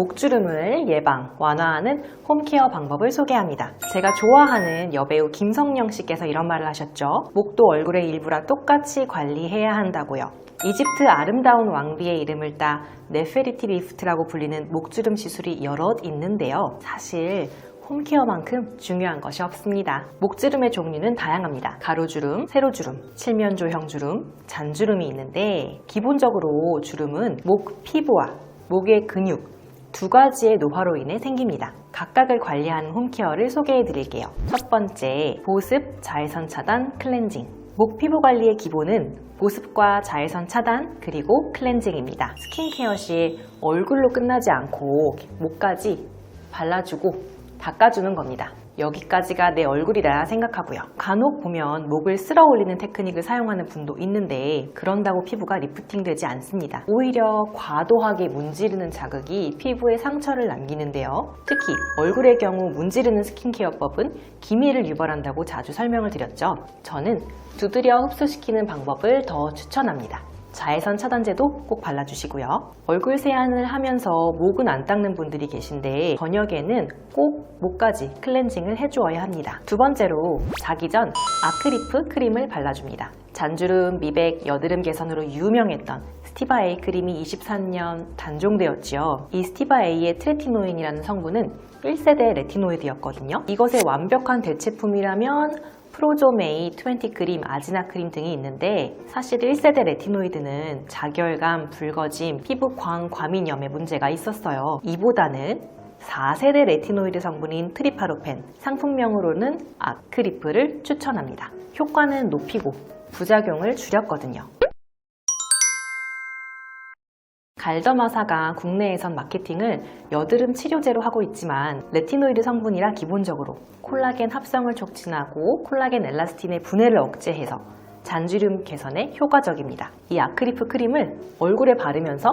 목주름을 예방, 완화하는 홈케어 방법을 소개합니다. 제가 좋아하는 여배우 김성령 씨께서 이런 말을 하셨죠. 목도 얼굴의 일부라 똑같이 관리해야 한다고요. 이집트 아름다운 왕비의 이름을 따 네페리티 리프트라고 불리는 목주름 시술이 여럿 있는데요. 사실 홈케어만큼 중요한 것이 없습니다. 목주름의 종류는 다양합니다. 가로주름, 세로주름, 칠면조형주름, 잔주름이 있는데 기본적으로 주름은 목 피부와 목의 근육 두 가지의 노화로 인해 생깁니다. 각각을 관리하는 홈케어를 소개해 드릴게요. 첫 번째, 보습, 자외선 차단, 클렌징. 목 피부 관리의 기본은 보습과 자외선 차단 그리고 클렌징입니다. 스킨케어 시 얼굴로 끝나지 않고 목까지 발라주고 닦아주는 겁니다. 여기까지가 내 얼굴이라 생각하고요. 간혹 보면 목을 쓸어 올리는 테크닉을 사용하는 분도 있는데 그런다고 피부가 리프팅 되지 않습니다. 오히려 과도하게 문지르는 자극이 피부에 상처를 남기는데요. 특히 얼굴의 경우 문지르는 스킨케어법은 기미를 유발한다고 자주 설명을 드렸죠. 저는 두드려 흡수시키는 방법을 더 추천합니다. 자외선 차단제도 꼭 발라주시고요. 얼굴 세안을 하면서 목은 안 닦는 분들이 계신데 저녁에는 꼭 목까지 클렌징을 해주어야 합니다. 두 번째로 자기 전 아크리프 크림을 발라줍니다. 잔주름, 미백, 여드름 개선으로 유명했던 스티바 A 크림이 23년 단종되었지요. 이 스티바 A의 트레티노인이라는 성분은 1세대 레티노이드였거든요. 이것의 완벽한 대체품이라면 프로조메이, 20 크림, 아지나 크림 등이 있는데 사실 1세대 레티노이드는 자결감, 붉어짐, 피부 광, 과민염의 문제가 있었어요. 이보다는 4세대 레티노이드 성분인 트리파로펜, 상품명으로는 아크리프를 추천합니다. 효과는 높이고 부작용을 줄였거든요. 갈더마사가 국내에선 마케팅을 여드름 치료제로 하고 있지만 레티노이드 성분이라 기본적으로 콜라겐 합성을 촉진하고 콜라겐 엘라스틴의 분해를 억제해서 잔주름 개선에 효과적입니다. 이 아크리프 크림을 얼굴에 바르면서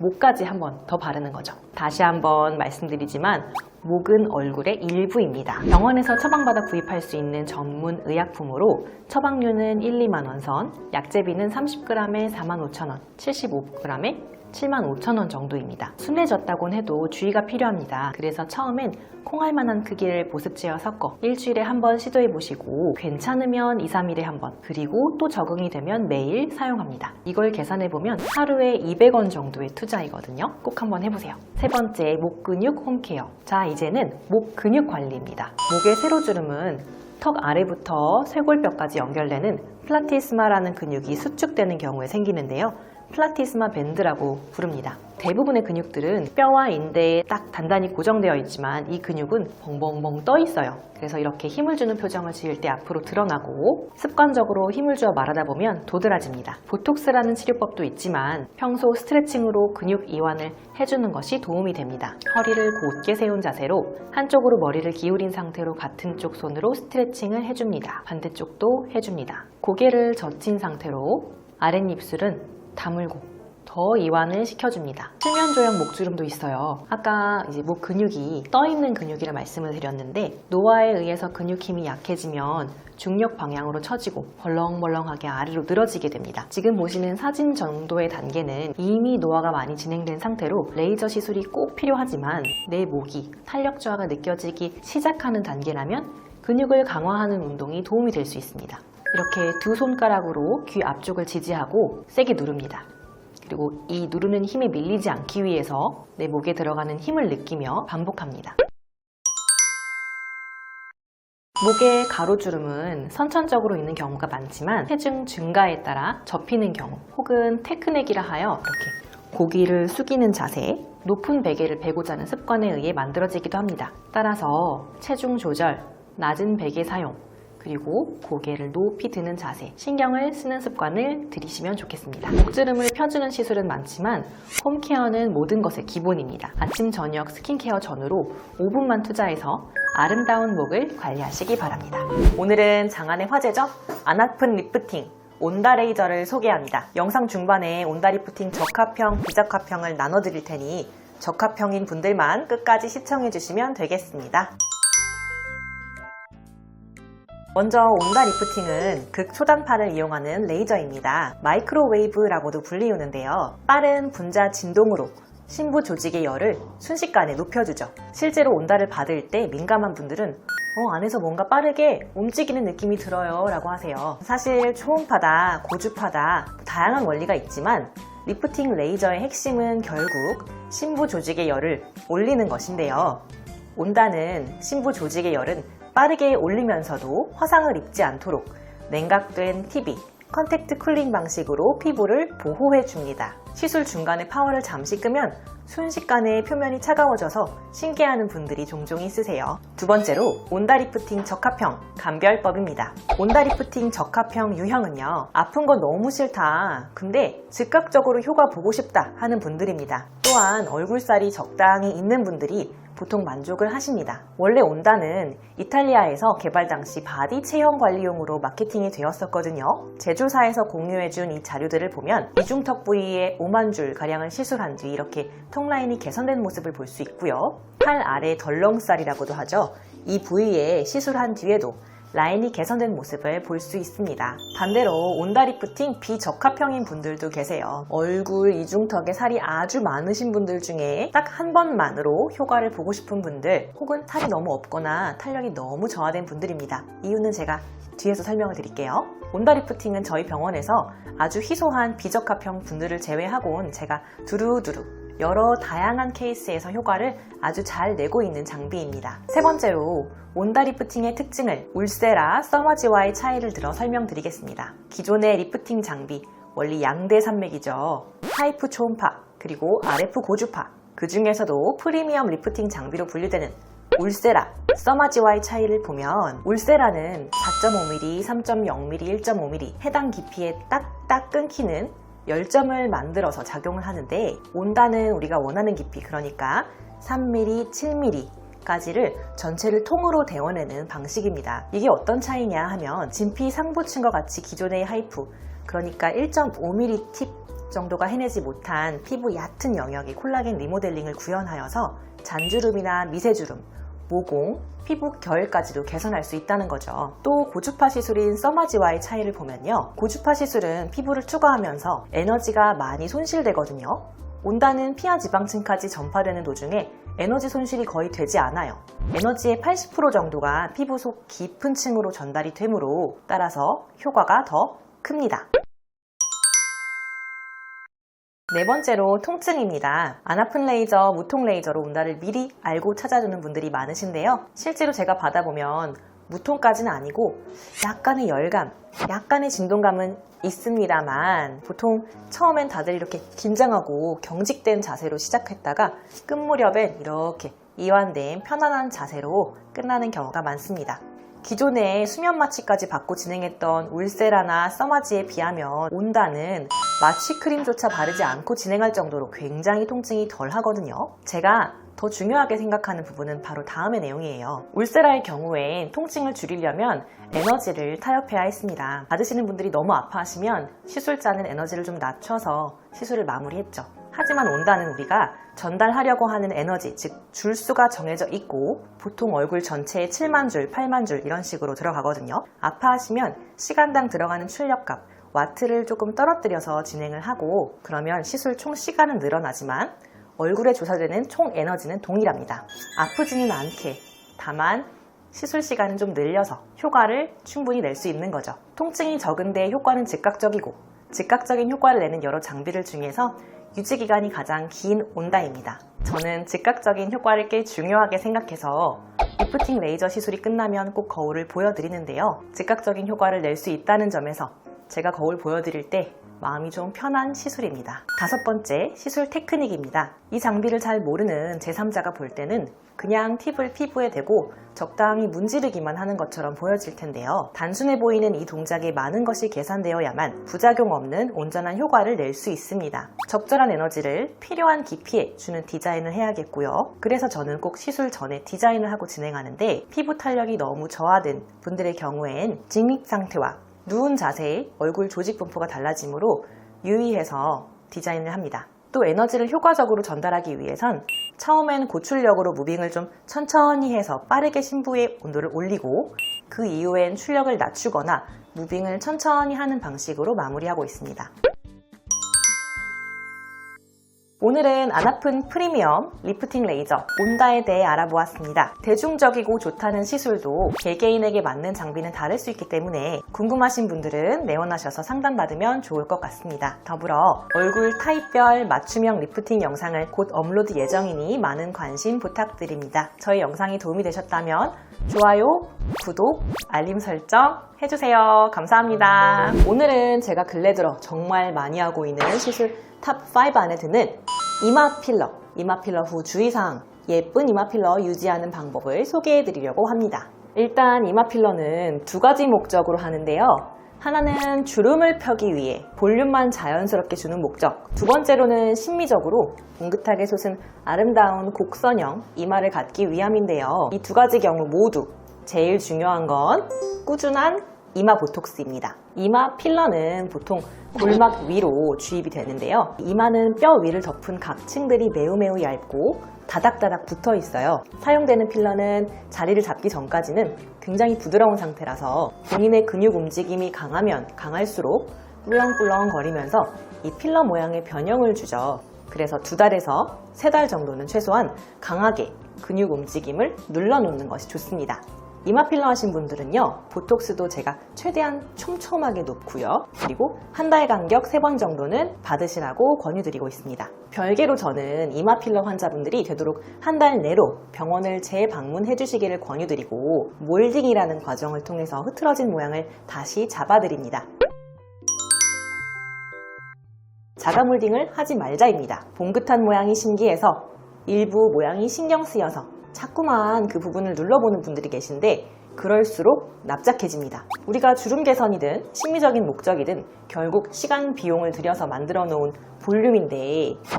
목까지 한번 더 바르는 거죠. 다시 한번 말씀드리지만 목은 얼굴의 일부입니다. 병원에서 처방받아 구입할 수 있는 전문 의약품으로 처방료는 1, 2만 원 선, 약제비는 30g에 4만 5천 원, 75g에 7만 5천 원 정도입니다. 순해졌다곤 해도 주의가 필요합니다. 그래서 처음엔 콩알 만한 크기를 보습제와 섞어 일주일에 한 번 시도해 보시고 괜찮으면 2, 3일에 한 번, 그리고 또 적응이 되면 매일 사용합니다. 이걸 계산해 보면 하루에 200원 정도의 투자이거든요. 꼭 한번 해보세요. 세 번째, 목 근육 홈케어. 자, 이제는 목 근육 관리입니다. 목의 세로주름은 턱 아래부터 쇄골뼈까지 연결되는 플라티스마라는 근육이 수축되는 경우에 생기는데요. 플라티스마 밴드라고 부릅니다. 대부분의 근육들은 뼈와 인대에 딱 단단히 고정되어 있지만 이 근육은 벙벙벙 떠 있어요. 그래서 이렇게 힘을 주는 표정을 지을 때 앞으로 드러나고 습관적으로 힘을 주어 말하다 보면 도드라집니다. 보톡스라는 치료법도 있지만 평소 스트레칭으로 근육 이완을 해주는 것이 도움이 됩니다. 허리를 곧게 세운 자세로 한쪽으로 머리를 기울인 상태로 같은 쪽 손으로 스트레칭을 해줍니다. 반대쪽도 해줍니다. 고개를 젖힌 상태로 아랫입술은 다물고 더 이완을 시켜줍니다. 수면조형 목주름도 있어요. 아까 이제 목 근육이 떠있는 근육이라 말씀을 드렸는데 노화에 의해서 근육 힘이 약해지면 중력 방향으로 처지고 벌렁벌렁하게 아래로 늘어지게 됩니다. 지금 보시는 사진 정도의 단계는 이미 노화가 많이 진행된 상태로 레이저 시술이 꼭 필요하지만 내 목이 탄력 저하가 느껴지기 시작하는 단계라면 근육을 강화하는 운동이 도움이 될 수 있습니다. 이렇게 두 손가락으로 귀 앞쪽을 지지하고 세게 누릅니다. 그리고 이 누르는 힘에 밀리지 않기 위해서 내 목에 들어가는 힘을 느끼며 반복합니다. 목의 가로주름은 선천적으로 있는 경우가 많지만 체중 증가에 따라 접히는 경우 혹은 테크넥이라 하여 이렇게 고기를 숙이는 자세, 높은 베개를 베고 자는 습관에 의해 만들어지기도 합니다. 따라서 체중 조절, 낮은 베개 사용, 그리고 고개를 높이 드는 자세, 신경을 쓰는 습관을 들이시면 좋겠습니다. 목주름을 펴주는 시술은 많지만 홈케어는 모든 것의 기본입니다. 아침, 저녁 스킨케어 전후로 5분만 투자해서 아름다운 목을 관리하시기 바랍니다. 오늘은 장안의 화제죠? 안 아픈 리프팅. 온다 레이저를 소개합니다. 영상 중반에 온다 리프팅 적합형, 비적합형을 나눠드릴 테니 적합형인 분들만 끝까지 시청해주시면 되겠습니다. 먼저 온다 리프팅은 극초단파를 이용하는 레이저입니다. 마이크로웨이브라고도 불리우는데요. 빠른 분자 진동으로 신부 조직의 열을 순식간에 높여주죠. 실제로 온다를 받을 때 민감한 분들은 어, 안에서 뭔가 빠르게 움직이는 느낌이 들어요 라고 하세요. 사실 초음파다, 고주파다, 뭐 다양한 원리가 있지만 리프팅 레이저의 핵심은 결국 신부 조직의 열을 올리는 것인데요. 온다는 신부 조직의 열은 빠르게 올리면서도 화상을 입지 않도록 냉각된 TV, 컨택트 쿨링 방식으로 피부를 보호해 줍니다. 시술 중간에 파워를 잠시 끄면 순식간에 표면이 차가워져서 신기해하는 분들이 종종 있으세요. 두 번째로 온다리프팅 적합형 감별법입니다. 온다리프팅 적합형 유형은요. 아픈 거 너무 싫다. 근데 즉각적으로 효과 보고 싶다 하는 분들입니다. 또한 얼굴살이 적당히 있는 분들이 보통 만족을 하십니다. 원래 온다는 이탈리아에서 개발 당시 바디 체형 관리용으로 마케팅이 되었었거든요. 제조사에서 공유해준 이 자료들을 보면 이중턱 부위에 5만 줄 가량을 시술한 뒤 이렇게 턱 라인이 개선된 모습을 볼 수 있고요. 팔 아래 덜렁살이라고도 하죠. 이 부위에 시술한 뒤에도 라인이 개선된 모습을 볼 수 있습니다. 반대로 온다리프팅 비적합형인 분들도 계세요. 얼굴 이중턱에 살이 아주 많으신 분들 중에 딱 한 번만으로 효과를 보고 싶은 분들 혹은 살이 너무 없거나 탄력이 너무 저하된 분들입니다. 이유는 제가 뒤에서 설명을 드릴게요. 온다리프팅은 저희 병원에서 아주 희소한 비적합형 분들을 제외하고는 제가 두루두루 여러 다양한 케이스에서 효과를 아주 잘 내고 있는 장비입니다. 세 번째로 온다 리프팅의 특징을 울세라, 써머지와의 차이를 들어 설명드리겠습니다. 기존의 리프팅 장비, 원리 양대 산맥이죠. 하이프 초음파, 그리고 RF 고주파, 그 중에서도 프리미엄 리프팅 장비로 분류되는 울세라, 써마지와의 차이를 보면 울세라는 4.5mm, 3.0mm, 1.5mm 해당 깊이에 딱딱 끊기는 열점을 만들어서 작용을 하는데 온다는 우리가 원하는 깊이 그러니까 3mm, 7mm까지를 전체를 통으로 데워내는 방식입니다. 이게 어떤 차이냐 하면 진피 상부층과 같이 기존의 하이프 그러니까 1.5mm 팁 정도가 해내지 못한 피부 얕은 영역의 콜라겐 리모델링을 구현하여서 잔주름이나 미세주름, 모공, 피부 결까지도 개선할 수 있다는 거죠. 또 고주파 시술인 써마지와의 차이를 보면요. 고주파 시술은 피부를 투과하면서 에너지가 많이 손실되거든요. 온다는 피하 지방층까지 전파되는 도중에 에너지 손실이 거의 되지 않아요. 에너지의 80% 정도가 피부 속 깊은 층으로 전달이 되므로 따라서 효과가 더 큽니다. 네 번째로 통증입니다. 안 아픈 레이저, 무통 레이저로 온다를 미리 알고 찾아주는 분들이 많으신데요. 실제로 제가 받아보면 무통까지는 아니고 약간의 열감, 약간의 진동감은 있습니다만 보통 처음엔 다들 이렇게 긴장하고 경직된 자세로 시작했다가 끝 무렵엔 이렇게 이완된 편안한 자세로 끝나는 경우가 많습니다. 기존에 수면 마취까지 받고 진행했던 울세라나 써마지에 비하면 온다는 마취 크림조차 바르지 않고 진행할 정도로 굉장히 통증이 덜 하거든요. 제가 더 중요하게 생각하는 부분은 바로 다음의 내용이에요. 울세라의 경우엔 통증을 줄이려면 에너지를 타협해야 했습니다. 받으시는 분들이 너무 아파하시면 시술자는 에너지를 좀 낮춰서 시술을 마무리했죠. 하지만 온다는 우리가 전달하려고 하는 에너지, 즉 줄수가 정해져 있고 보통 얼굴 전체에 7만 줄, 8만 줄 이런 식으로 들어가거든요. 아파하시면 시간당 들어가는 출력값, 와트를 조금 떨어뜨려서 진행을 하고 그러면 시술 총 시간은 늘어나지만 얼굴에 조사되는 총 에너지는 동일합니다. 아프지는 않게 다만 시술 시간은 좀 늘려서 효과를 충분히 낼 수 있는 거죠. 통증이 적은데 효과는 즉각적이고 즉각적인 효과를 내는 여러 장비들 중에서 유지 기간이 가장 긴 온다입니다. 저는 즉각적인 효과를 꽤 중요하게 생각해서 리프팅 레이저 시술이 끝나면 꼭 거울을 보여드리는데요. 즉각적인 효과를 낼 수 있다는 점에서 제가 거울 보여드릴 때 마음이 좀 편한 시술입니다. 다섯 번째, 시술 테크닉입니다. 이 장비를 잘 모르는 제3자가 볼 때는 그냥 팁을 피부에 대고 적당히 문지르기만 하는 것처럼 보여질 텐데요. 단순해 보이는 이 동작에 많은 것이 계산되어야만 부작용 없는 온전한 효과를 낼 수 있습니다. 적절한 에너지를 필요한 깊이에 주는 디자인을 해야겠고요. 그래서 저는 꼭 시술 전에 디자인을 하고 진행하는데 피부 탄력이 너무 저하된 분들의 경우엔 직립 상태와 누운 자세의 얼굴 조직 분포가 달라지므로 유의해서 디자인을 합니다. 또 에너지를 효과적으로 전달하기 위해선 처음엔 고출력으로 무빙을 좀 천천히 해서 빠르게 심부의 온도를 올리고 그 이후엔 출력을 낮추거나 무빙을 천천히 하는 방식으로 마무리하고 있습니다. 오늘은 안 아픈 프리미엄 리프팅 레이저 온다에 대해 알아보았습니다. 대중적이고 좋다는 시술도 개개인에게 맞는 장비는 다를 수 있기 때문에 궁금하신 분들은 내원하셔서 상담받으면 좋을 것 같습니다. 더불어 얼굴 타입별 맞춤형 리프팅 영상을 곧 업로드 예정이니 많은 관심 부탁드립니다. 저희 영상이 도움이 되셨다면 좋아요, 구독, 알림 설정 해주세요. 감사합니다. 오늘은 제가 근래 들어 정말 많이 하고 있는 시술 탑 5 안에 드는 이마 필러, 이마 필러 후 주의사항, 예쁜 이마 필러 유지하는 방법을 소개해 드리려고 합니다. 일단 이마 필러는 두 가지 목적으로 하는데요. 하나는 주름을 펴기 위해 볼륨만 자연스럽게 주는 목적. 두 번째로는 심미적으로 뭉긋하게 솟은 아름다운 곡선형 이마를 갖기 위함인데요. 이 두 가지 경우 모두 제일 중요한 건 꾸준한 이마 보톡스입니다. 이마 필러는 보통 골막 위로 주입이 되는데요. 이마는 뼈 위를 덮은 각층들이 매우 매우 얇고 다닥다닥 붙어 있어요. 사용되는 필러는 자리를 잡기 전까지는 굉장히 부드러운 상태라서 본인의 근육 움직임이 강하면 강할수록 꿀렁꿀렁 거리면서 이 필러 모양의 변형을 주죠. 그래서 두 달에서 세 달 정도는 최소한 강하게 근육 움직임을 눌러놓는 것이 좋습니다. 이마 필러 하신 분들은요, 보톡스도 제가 최대한 촘촘하게 놓고요. 그리고 한 달 간격 세번 정도는 받으시라고 권유드리고 있습니다. 별개로 저는 이마 필러 환자분들이 되도록 한 달 내로 병원을 재방문해 주시기를 권유드리고 몰딩이라는 과정을 통해서 흐트러진 모양을 다시 잡아드립니다. 자가 몰딩을 하지 말자입니다. 봉긋한 모양이 신기해서 일부 모양이 신경 쓰여서 자꾸만 그 부분을 눌러보는 분들이 계신데 그럴수록 납작해집니다. 우리가 주름 개선이든 심미적인 목적이든 결국 시간 비용을 들여서 만들어 놓은 볼륨인데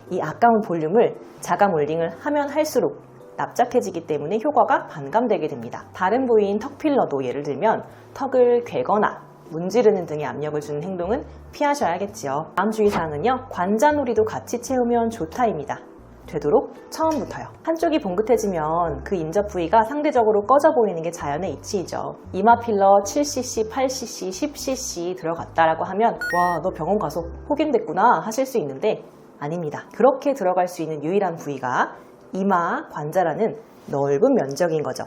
이 아까운 볼륨을 자가 몰딩을 하면 할수록 납작해지기 때문에 효과가 반감되게 됩니다. 다른 부위인 턱 필러도 예를 들면 턱을 괴거나 문지르는 등의 압력을 주는 행동은 피하셔야겠지요. 다음 주의사항은요. 관자놀이도 같이 채우면 좋다입니다. 되도록 처음부터요. 한쪽이 봉긋해지면 그 인접 부위가 상대적으로 꺼져 보이는 게 자연의 이치이죠. 이마 필러 7cc, 8cc, 10cc 들어갔다라고 하면 와, 너 병원 가서 혹인됐구나 하실 수 있는데 아닙니다. 그렇게 들어갈 수 있는 유일한 부위가 이마 관자라는 넓은 면적인 거죠.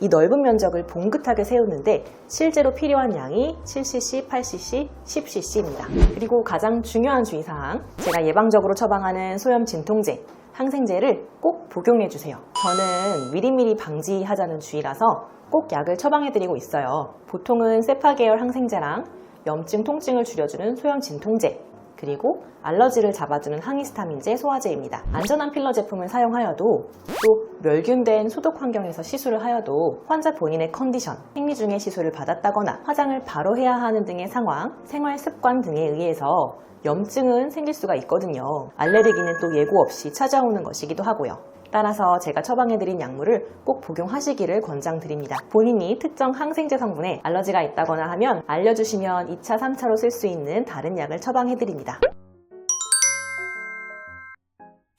이 넓은 면적을 봉긋하게 세우는데 실제로 필요한 양이 7cc, 8cc, 10cc입니다. 그리고 가장 중요한 주의사항, 제가 예방적으로 처방하는 소염 진통제, 항생제를 꼭 복용해 주세요. 저는 미리미리 방지하자는 주의라서 꼭 약을 처방해 드리고 있어요. 보통은 세파 계열 항생제랑 염증, 통증을 줄여주는 소염 진통제, 그리고 알러지를 잡아주는 항히스타민제 소화제입니다. 안전한 필러 제품을 사용하여도 또 멸균된 소독 환경에서 시술을 하여도 환자 본인의 컨디션, 생리 중에 시술을 받았다거나 화장을 바로 해야 하는 등의 상황, 생활 습관 등에 의해서 염증은 생길 수가 있거든요. 알레르기는 또 예고 없이 찾아오는 것이기도 하고요. 따라서 제가 처방해드린 약물을 꼭 복용하시기를 권장드립니다. 본인이 특정 항생제 성분에 알러지가 있다거나 하면 알려주시면 2차, 3차로 쓸 수 있는 다른 약을 처방해드립니다.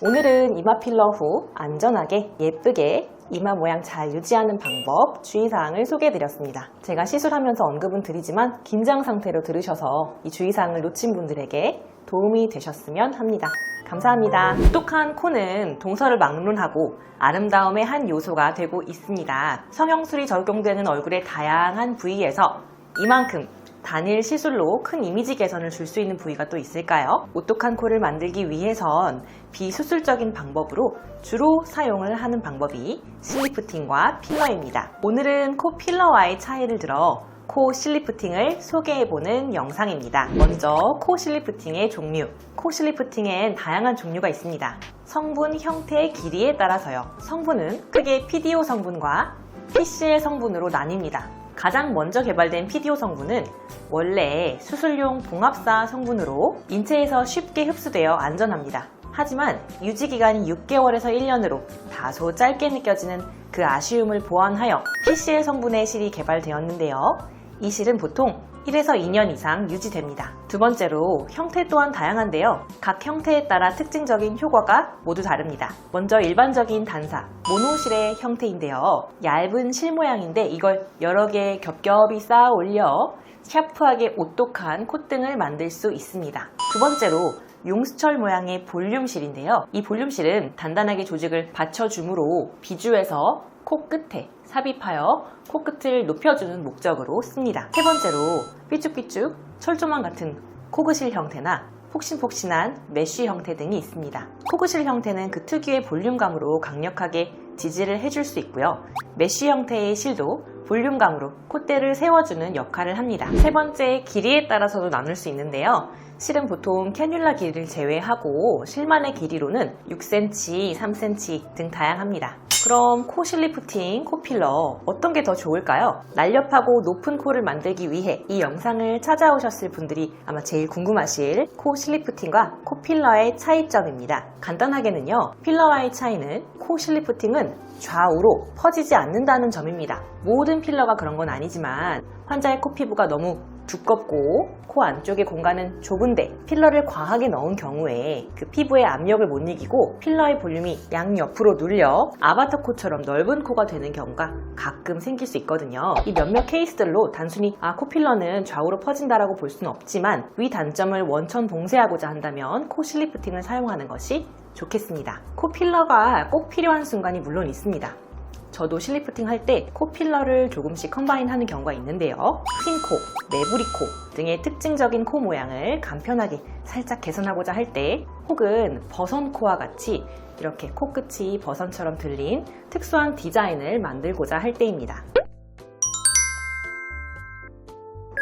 오늘은 이마 필러 후 안전하게 예쁘게 이마 모양 잘 유지하는 방법, 주의사항을 소개해드렸습니다. 제가 시술하면서 언급은 드리지만 긴장 상태로 들으셔서 이 주의사항을 놓친 분들에게 도움이 되셨으면 합니다. 감사합니다. 똑똑한 코는 동서를 막론하고 아름다움의 한 요소가 되고 있습니다. 성형술이 적용되는 얼굴의 다양한 부위에서 이만큼 단일 시술로 큰 이미지 개선을 줄 수 있는 부위가 또 있을까요? 오똑한 코를 만들기 위해선 비수술적인 방법으로 주로 사용을 하는 방법이 실리프팅과 필러입니다. 오늘은 코 필러와의 차이를 들어 코 실리프팅을 소개해보는 영상입니다. 먼저 코 실리프팅의 종류. 코 실리프팅엔 다양한 종류가 있습니다. 성분, 형태, 길이에 따라서요. 성분은 크게 PDO 성분과 PCL 성분으로 나뉩니다. 가장 먼저 개발된 PDO 성분은 원래 수술용 봉합사 성분으로 인체에서 쉽게 흡수되어 안전합니다. 하지만 유지기간이 6개월에서 1년으로 다소 짧게 느껴지는 그 아쉬움을 보완하여 PCL 성분의 실이 개발되었는데요. 이 실은 보통 1에서 2년 이상 유지됩니다. 두 번째로 형태 또한 다양한데요. 각 형태에 따라 특징적인 효과가 모두 다릅니다. 먼저 일반적인 단사, 모노실의 형태인데요. 얇은 실 모양인데 이걸 여러 개 겹겹이 쌓아 올려 샤프하게 오똑한 콧등을 만들 수 있습니다. 두 번째로 용수철 모양의 볼륨실인데요. 이 볼륨실은 단단하게 조직을 받쳐줌으로 비주에서 코 끝에 삽입하여 코끝을 높여주는 목적으로 씁니다. 세 번째로 삐쭉삐쭉 철조망 같은 코그실 형태나 폭신폭신한 메쉬 형태 등이 있습니다. 코그실 형태는 그 특유의 볼륨감으로 강력하게 지지를 해줄 수 있고요. 메쉬 형태의 실도 볼륨감으로 콧대를 세워주는 역할을 합니다. 세 번째, 길이에 따라서도 나눌 수 있는데요. 실은 보통 캐뉼라 길이를 제외하고 실만의 길이로는 6cm, 3cm 등 다양합니다. 그럼 코 실리프팅, 코 필러 어떤 게 더 좋을까요? 날렵하고 높은 코를 만들기 위해 이 영상을 찾아오셨을 분들이 아마 제일 궁금하실 코 실리프팅과 코 필러의 차이점입니다. 간단하게는요. 필러와의 차이는 코 실리프팅은 좌우로 퍼지지 않는다는 점입니다. 모든 필러가 그런 건 아니지만 환자의 코 피부가 너무 두껍고 코 안쪽의 공간은 좁은데 필러를 과하게 넣은 경우에 그 피부의 압력을 못 이기고 필러의 볼륨이 양옆으로 눌려 아바타 코처럼 넓은 코가 되는 경우가 가끔 생길 수 있거든요. 이 몇몇 케이스들로 단순히 아 코필러는 좌우로 퍼진다라고 볼 수는 없지만 위 단점을 원천 봉쇄하고자 한다면 코 실리프팅을 사용하는 것이 좋겠습니다. 코 필러가 꼭 필요한 순간이 물론 있습니다. 저도 실리프팅 할 때 코 필러를 조금씩 컴바인 하는 경우가 있는데요. 큰 코, 매부리 코 등의 특징적인 코 모양을 간편하게 살짝 개선하고자 할 때 혹은 버선 코와 같이 이렇게 코끝이 버선처럼 들린 특수한 디자인을 만들고자 할 때입니다.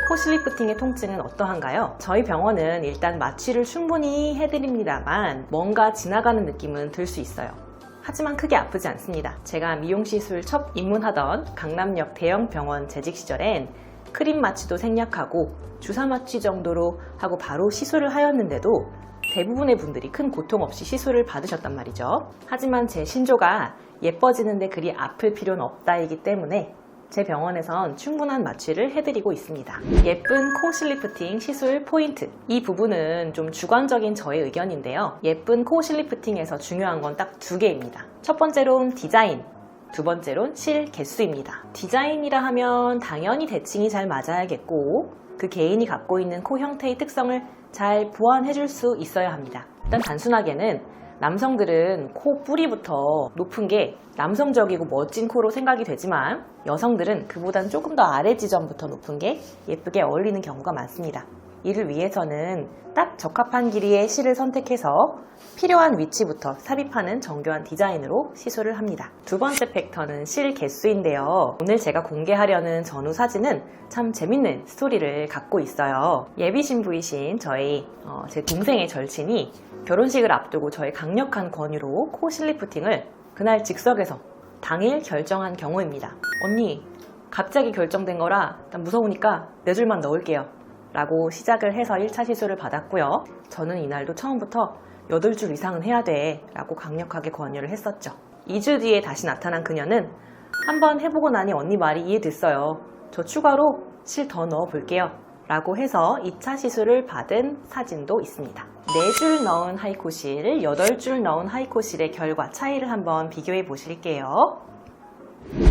코 실리프팅의 통증은 어떠한가요? 저희 병원은 일단 마취를 충분히 해드립니다만 뭔가 지나가는 느낌은 들 수 있어요. 하지만 크게 아프지 않습니다. 제가 미용시술 첫 입문하던 강남역 대형 병원 재직 시절엔 크림 마취도 생략하고 주사 마취 정도로 하고 바로 시술을 하였는데도 대부분의 분들이 큰 고통 없이 시술을 받으셨단 말이죠. 하지만 제 신조가 예뻐지는데 그리 아플 필요는 없다이기 때문에 제 병원에선 충분한 마취를 해드리고 있습니다. 예쁜 코 실리프팅 시술 포인트. 이 부분은 좀 주관적인 저의 의견인데요. 예쁜 코 실리프팅에서 중요한 건 딱 두 개입니다. 첫 번째로는 디자인. 두 번째로는 실 개수입니다. 디자인이라 하면 당연히 대칭이 잘 맞아야겠고 그 개인이 갖고 있는 코 형태의 특성을 잘 보완해줄 수 있어야 합니다. 일단 단순하게는 남성들은 코 뿌리부터 높은 게 남성적이고 멋진 코로 생각이 되지만 여성들은 그보단 조금 더 아래 지점부터 높은 게 예쁘게 어울리는 경우가 많습니다. 이를 위해서는 딱 적합한 길이의 실을 선택해서 필요한 위치부터 삽입하는 정교한 디자인으로 시술을 합니다. 두 번째 팩터는 실 개수인데요. 오늘 제가 공개하려는 전후 사진은 참 재밌는 스토리를 갖고 있어요. 예비 신부이신 저희 어, 제 동생의 절친이 결혼식을 앞두고 저의 강력한 권유로 코 실리프팅을 그날 즉석에서 당일 결정한 경우입니다. 언니, 갑자기 결정된 거라 난 무서우니까 네 줄만 넣을게요. 라고 시작을 해서 1차 시술을 받았고요. 저는 이날도 처음부터 8줄 이상은 해야 돼 라고 강력하게 권유를 했었죠. 2주 뒤에 다시 나타난 그녀는 한번 해보고 나니 언니 말이 이해됐어요. 저 추가로 실 더 넣어 볼게요. 라고 해서 2차 시술을 받은 사진도 있습니다. 4줄 넣은 하이코실, 8줄 넣은 하이코실의 결과 차이를 한번 비교해 보실게요.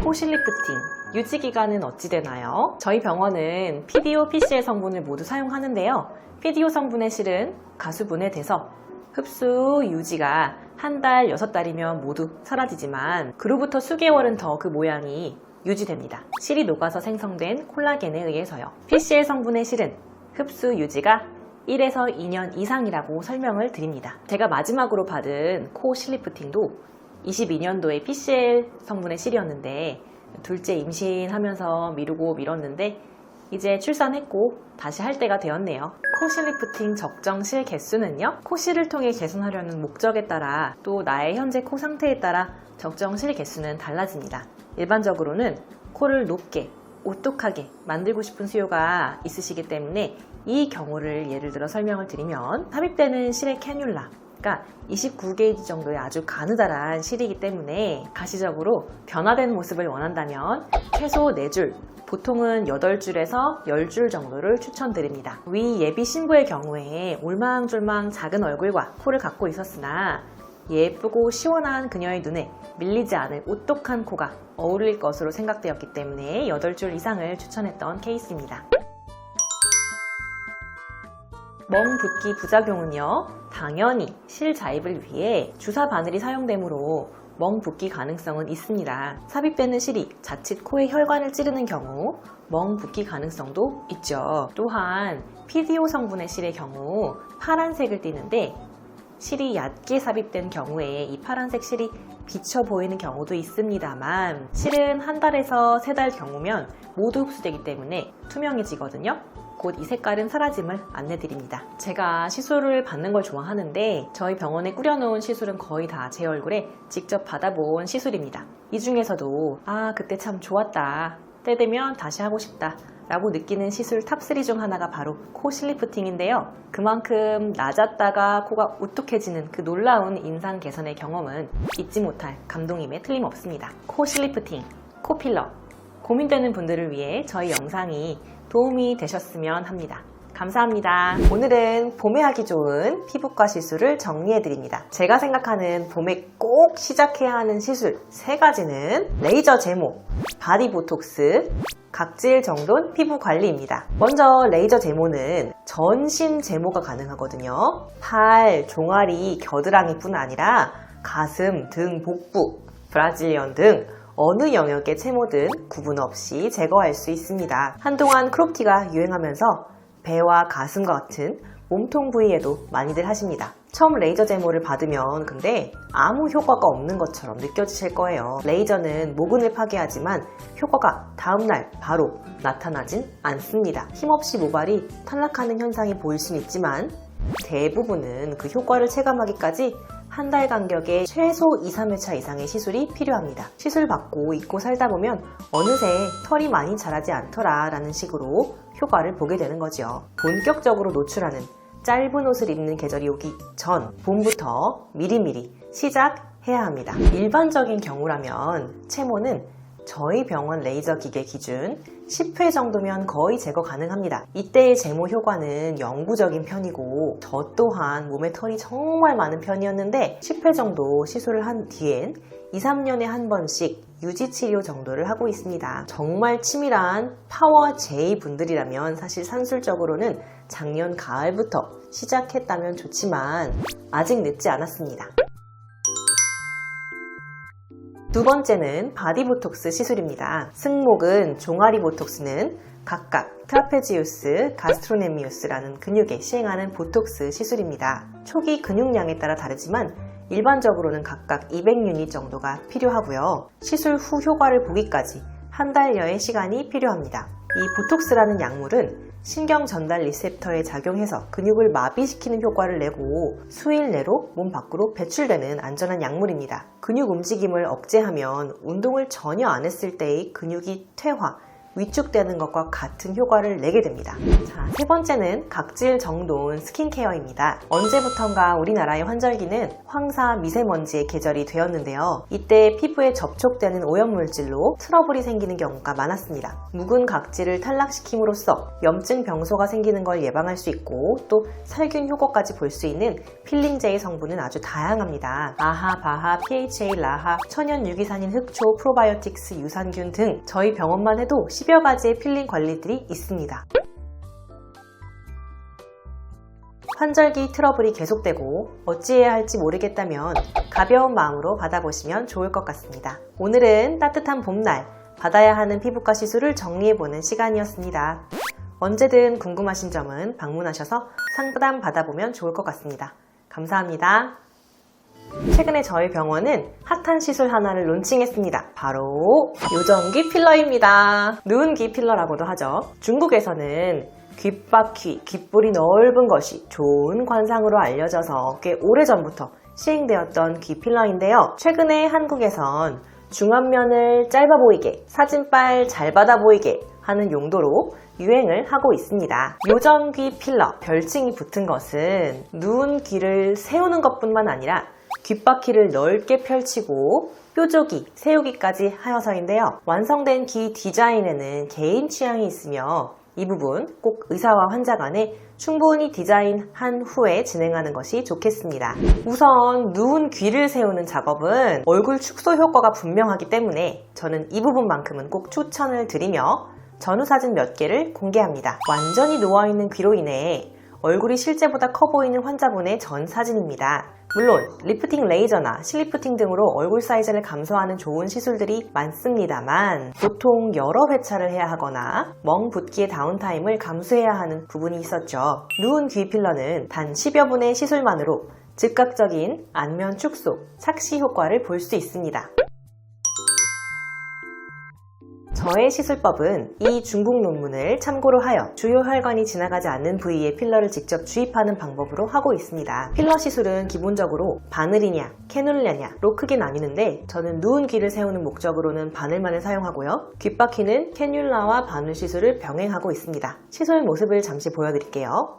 코실 리프팅 유지 기간은 어찌 되나요? 저희 병원은 PDO, PCL 성분을 모두 사용하는데요. PDO 성분의 실은 가수분해 돼서 흡수 유지가 한 달, 여섯 달이면 모두 사라지지만 그로부터 수개월은 더 그 모양이 유지됩니다. 실이 녹아서 생성된 콜라겐에 의해서요. PCL 성분의 실은 흡수 유지가 1에서 2년 이상이라고 설명을 드립니다. 제가 마지막으로 받은 코 실리프팅도 22년도에 PCL 성분의 실이었는데 둘째 임신하면서 미루고 미뤘는데 이제 출산했고 다시 할 때가 되었네요. 코실 리프팅 적정 실 개수는요. 코실을 통해 개선하려는 목적에 따라 또 나의 현재 코 상태에 따라 적정 실 개수는 달라집니다. 일반적으로는 코를 높게 오똑하게 만들고 싶은 수요가 있으시기 때문에 이 경우를 예를 들어 설명을 드리면 삽입되는 실의 캐뉼라 그러니까 29게이지 정도의 아주 가느다란 실이기 때문에 가시적으로 변화된 모습을 원한다면 최소 4줄, 보통은 8줄에서 10줄 정도를 추천드립니다. 위 예비 신부의 경우에 올망졸망 작은 얼굴과 코를 갖고 있었으나 예쁘고 시원한 그녀의 눈에 밀리지 않을 오똑한 코가 어울릴 것으로 생각되었기 때문에 8줄 이상을 추천했던 케이스입니다. 멍 붓기 부작용은요, 당연히 실 자입을 위해 주사 바늘이 사용되므로 멍 붓기 가능성은 있습니다. 삽입되는 실이 자칫 코의 혈관을 찌르는 경우 멍 붓기 가능성도 있죠. 또한 PDO 성분의 실의 경우 파란색을 띠는데 실이 얕게 삽입된 경우에 이 파란색 실이 비쳐 보이는 경우도 있습니다만 실은 한 달에서 세 달 경우면 모두 흡수되기 때문에 투명해지거든요. 곧 이 색깔은 사라짐을 안내드립니다. 제가 시술을 받는 걸 좋아하는데 저희 병원에 꾸려놓은 시술은 거의 다 제 얼굴에 직접 받아본 시술입니다. 이 중에서도 아 그때 참 좋았다. 때 되면 다시 하고 싶다. 라고 느끼는 시술 탑3 중 하나가 바로 코 실리프팅인데요. 그만큼 낮았다가 코가 우뚝해지는 그 놀라운 인상 개선의 경험은 잊지 못할 감동임에 틀림없습니다. 코 실리프팅, 코 필러. 고민되는 분들을 위해 저희 영상이 도움이 되셨으면 합니다. 감사합니다. 오늘은 봄에 하기 좋은 피부과 시술을 정리해드립니다. 제가 생각하는 봄에 꼭 시작해야 하는 시술 세 가지는 레이저 제모, 바디 보톡스, 각질 정돈 피부 관리입니다. 먼저 레이저 제모는 전신 제모가 가능하거든요. 팔, 종아리, 겨드랑이뿐 아니라 가슴, 등, 복부, 브라질리언 등 어느 영역의 채모든 구분 없이 제거할 수 있습니다. 한동안 크롭티가 유행하면서 배와 가슴과 같은 몸통 부위에도 많이들 하십니다. 처음 레이저 제모를 받으면 근데 아무 효과가 없는 것처럼 느껴지실 거예요. 레이저는 모근을 파괴하지만 효과가 다음날 바로 나타나진 않습니다. 힘없이 모발이 탈락하는 현상이 보일 수는 있지만 대부분은 그 효과를 체감하기까지 한 달 간격에 최소 2, 3회차 이상의 시술이 필요합니다. 시술 받고 잊고 살다 보면 어느새 털이 많이 자라지 않더라 라는 식으로 효과를 보게 되는 거죠. 본격적으로 노출하는 짧은 옷을 입는 계절이 오기 전 봄부터 미리미리 시작해야 합니다. 일반적인 경우라면 채모는 저희 병원 레이저 기계 기준 10회 정도면 거의 제거 가능합니다. 이때의 제모 효과는 영구적인 편이고 저 또한 몸에 털이 정말 많은 편이었는데 10회 정도 시술을 한 뒤엔 2, 3년에 한 번씩 유지 치료 정도를 하고 있습니다. 정말 치밀한 파워 J 분들이라면 사실 산술적으로는 작년 가을부터 시작했다면 좋지만 아직 늦지 않았습니다. 두 번째는 바디 보톡스 시술입니다. 승모근, 종아리 보톡스는 각각 트라페지우스, 가스트로네미우스라는 근육에 시행하는 보톡스 시술입니다. 초기 근육량에 따라 다르지만 일반적으로는 각각 200유닛 정도가 필요하고요. 시술 후 효과를 보기까지 한 달여의 시간이 필요합니다. 이 보톡스라는 약물은 신경 전달 리셉터에 작용해서 근육을 마비시키는 효과를 내고 수일 내로 몸 밖으로 배출되는 안전한 약물입니다. 근육 움직임을 억제하면 운동을 전혀 안 했을 때의 근육이 퇴화, 위축되는 것과 같은 효과를 내게 됩니다. 자, 세 번째는 각질 정돈 스킨케어입니다. 언제부턴가 우리나라의 환절기는 황사 미세먼지의 계절이 되었는데요. 이때 피부에 접촉되는 오염물질로 트러블이 생기는 경우가 많았습니다. 묵은 각질을 탈락시킴으로써 염증 병소가 생기는 걸 예방할 수 있고 또 살균 효과까지 볼 수 있는 필링제의 성분은 아주 다양합니다. 아하, 바하, PHA, 라하, 천연 유기산인 흑초, 프로바이오틱스, 유산균 등 저희 병원만 해도 10여 가지의 필링 관리들이 있습니다. 환절기 트러블이 계속되고 어찌해야 할지 모르겠다면 가벼운 마음으로 받아보시면 좋을 것 같습니다. 오늘은 따뜻한 봄날 받아야 하는 피부과 시술을 정리해보는 시간이었습니다. 언제든 궁금하신 점은 방문하셔서 상담 받아보면 좋을 것 같습니다. 감사합니다. 최근에 저희 병원은 핫한 시술 하나를 론칭했습니다. 바로 요정귀 필러입니다. 누운귀 필러라고도 하죠. 중국에서는 귓바퀴, 귓볼이 넓은 것이 좋은 관상으로 알려져서 꽤 오래전부터 시행되었던 귀 필러인데요. 최근에 한국에선 중안면을 짧아 보이게, 사진빨 잘 받아 보이게 하는 용도로 유행을 하고 있습니다. 요정귀 필러 별칭이 붙은 것은 누운 귀를 세우는 것뿐만 아니라 귓바퀴를 넓게 펼치고 뾰족이, 세우기까지 하여서인데요. 완성된 귀 디자인에는 개인 취향이 있으며 이 부분 꼭 의사와 환자 간에 충분히 디자인한 후에 진행하는 것이 좋겠습니다. 우선 누운 귀를 세우는 작업은 얼굴 축소 효과가 분명하기 때문에 저는 이 부분만큼은 꼭 추천을 드리며 전후 사진 몇 개를 공개합니다. 완전히 놓아있는 귀로 인해 얼굴이 실제보다 커 보이는 환자분의 전 사진입니다. 물론 리프팅 레이저나 실리프팅 등으로 얼굴 사이즈를 감소하는 좋은 시술들이 많습니다만 보통 여러 회차를 해야 하거나 멍 붓기의 다운타임을 감수해야 하는 부분이 있었죠. 누운 귀 필러는 단 10여 분의 시술만으로 즉각적인 안면 축소, 착시 효과를 볼 수 있습니다. 저의 시술법은 이 중국 논문을 참고로 하여 주요 혈관이 지나가지 않는 부위에 필러를 직접 주입하는 방법으로 하고 있습니다. 필러 시술은 기본적으로 바늘이냐, 캐놀라냐로 크게 나뉘는데 저는 누운 귀를 세우는 목적으로는 바늘만을 사용하고요. 귓바퀴는 캐뉼라와 바늘 시술을 병행하고 있습니다. 시술 모습을 잠시 보여드릴게요.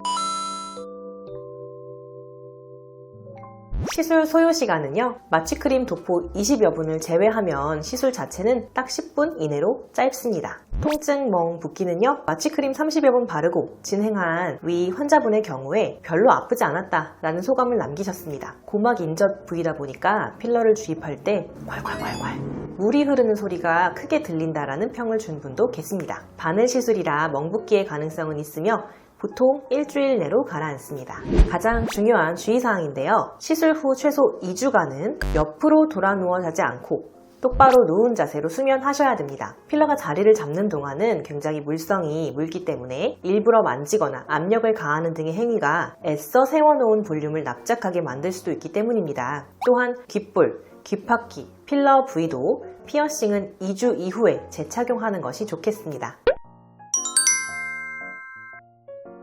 시술 소요 시간은요, 마취크림 도포 20여 분을 제외하면 시술 자체는 딱 10분 이내로 짧습니다. 통증, 멍, 붓기는요, 마취크림 30여 분 바르고 진행한 위 환자분의 경우에 별로 아프지 않았다라는 소감을 남기셨습니다. 고막 인접 부위다 보니까 필러를 주입할 때 콸콸콸콸 물이 흐르는 소리가 크게 들린다라는 평을 준 분도 계십니다. 바늘 시술이라 멍붓기의 가능성은 있으며 보통 일주일 내로 가라앉습니다. 가장 중요한 주의사항인데요. 시술 후 최소 2주간은 옆으로 돌아 누워 자지 않고 똑바로 누운 자세로 수면하셔야 됩니다. 필러가 자리를 잡는 동안은 굉장히 물성이 물기 때문에 일부러 만지거나 압력을 가하는 등의 행위가 애써 세워놓은 볼륨을 납작하게 만들 수도 있기 때문입니다. 또한 귓볼, 귓바퀴, 필러 부위도 피어싱은 2주 이후에 재착용하는 것이 좋겠습니다.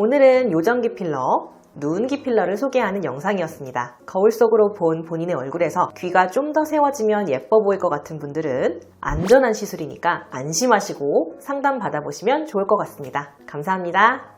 오늘은 요정기 필러, 누운기 필러를 소개하는 영상이었습니다. 거울 속으로 본 본인의 얼굴에서 귀가 좀 더 세워지면 예뻐 보일 것 같은 분들은 안전한 시술이니까 안심하시고 상담 받아보시면 좋을 것 같습니다. 감사합니다.